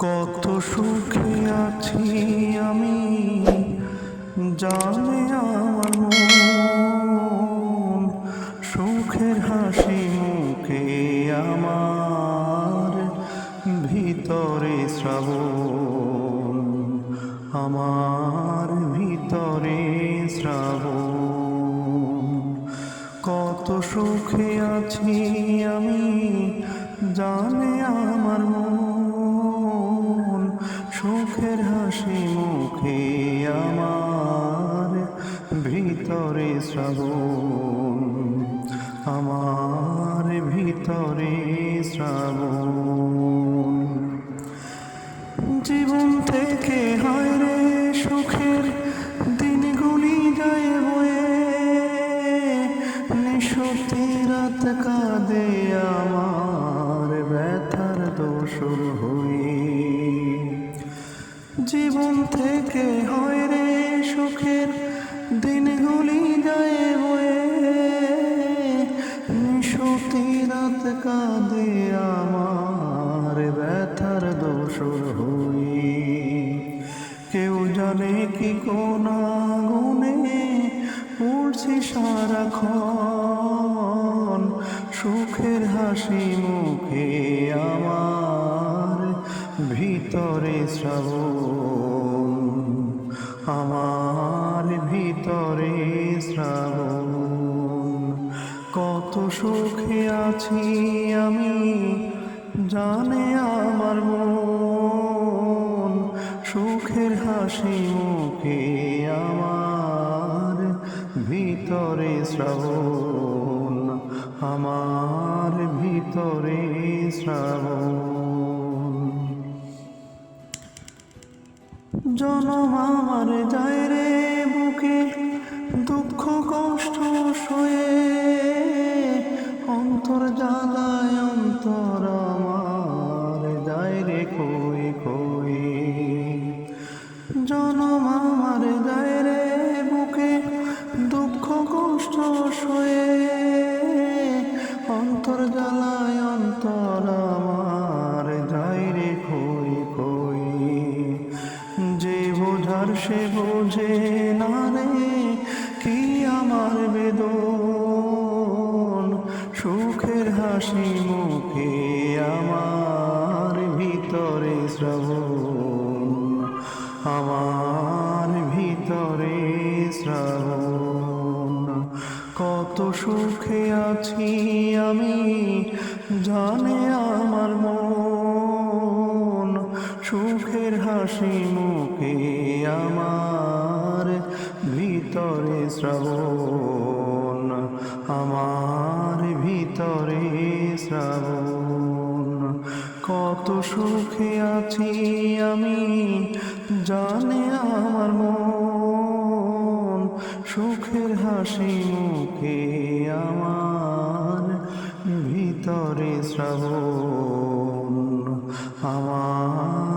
কত সুখে আছি আমি জানে আমার মন। সুখের হাসি মুখে আমার ভিতরে শ্রাবণ। আমার ভিতরে শ্রাবণ। কত সুখে আছি আমি জীবন থেকে হয় রে সুখের দিনগুলি যায় বয়ে। নিঃসতি রাত কাঁদে আমার, ব্যথার দোষর হয়ে জীবন থেকে হয় রে সুখের দিনগুলি যায় বয়ে। নিঃসতি রাত কাঁদে দোষর হয়ে কেউ জানে কি কোন আগুনে উড়ছি সারাক্ষণ। সুখের হাসি মুখে আমার ভিতরে শ্রাবণ। আমার ভিতরে শ্রাবণ। কত সুখে আছি আমি, জানে আমার হাসি মুখে আমার ভিতরে শ্রাবণ, আমার ভিতরে শ্রাবণ। জনম আমার যায় রে বুকে, দুঃখ কষ্ট সয়ে কষ্ট সয়ে অন্তর জ্বালায় অন্তর আমার যায় রে কই কই যে বোঝার সে বোঝে না রে, কি আমার বেদন? সুখের হাসি মুখে আমার ভিতরে শ্রবণ। আমার ভিতরে শ্রাবণ। সুখে আছি আমি, জানে আমার মন। সুখের হাসি মুখে আমার ভিতরে শ্রাবণ, আমার ভিতরে শ্রাবণ। কত সুখে আছি আমি, জানে আমার মন। সুখের হাসি মুখে আমার ভিতরে শ্রাবণ আমার